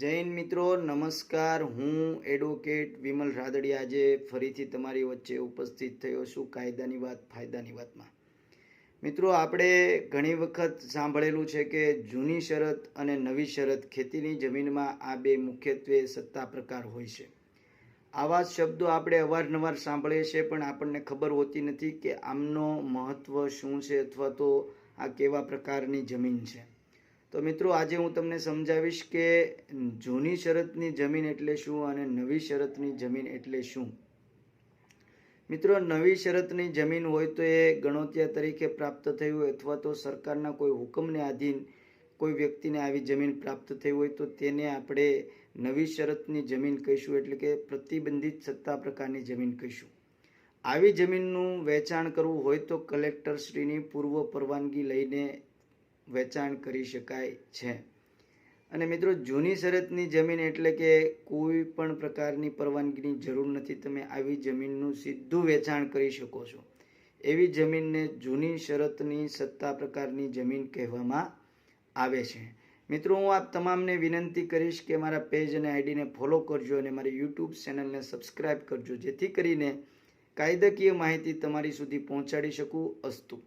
જૈન મિત્રો, નમસ્કાર. હું એડવોકેટ વિમલ રાદડી આજે ફરીથી તમારી વચ્ચે ઉપસ્થિત થયો છું કાયદાની વાત, ફાયદાની વાતમાં. મિત્રો, આપણે ઘણી વખત સાંભળેલું છે કે જૂની શરત અને નવી શરત ખેતીની જમીનમાં આ બે મુખ્યત્વે સત્તા પ્રકાર હોય છે. આવા શબ્દો આપણે અવારનવાર સાંભળીએ છીએ, પણ આપણને ખબર હોતી નથી કે આમનો મહત્વ શું છે અથવા તો આ કેવા પ્રકારની જમીન છે. તો મિત્રો, આજે હું તમને સમજાવીશ કે જૂની શરતની જમીન એટલે શું અને નવી શરતની જમીન એટલે શું? મિત્રો, નવી શરતની જમીન હોય તો એ ગણોતિયા તરીકે પ્રાપ્ત થઈ હોય અથવા તો સરકારના કોઈ હુકમને આધીન કોઈ વ્યક્તિને આવી જમીન પ્રાપ્ત થઈ હોય તો તેને આપણે નવી શરતની જમીન કહીશું, એટલે કે પ્રતિબંધિત સત્તા પ્રકારની જમીન કહીશું. આવી જમીનનું વેચાણ કરવું હોય તો કલેક્ટરશ્રીની પૂર્વ પરવાનગી લઈને વેચાણ કરી શકાય છે. અને મિત્રો, જૂની શરતની જમીન એટલે કે કોઈ પણ પ્રકારની પરવાનગીની જરૂર નથી. તમે આવી જમીનનું સીધું વેચાણ કરી શકો છો. એવી જમીનને જૂની શરતની સત્તા પ્રકારની જમીન કહેવામાં આવે છે. મિત્રો, હું આપ તમામને વિનંતી કરીશ કે મારા પેજ અને આઈડીને ફોલો કરજો અને મારી યુટ્યુબ ચેનલને સબસ્ક્રાઇબ કરજો, જેથી કરીને કાયદાકીય માહિતી તમારી સુધી પહોંચાડી શકું અસ્તુ.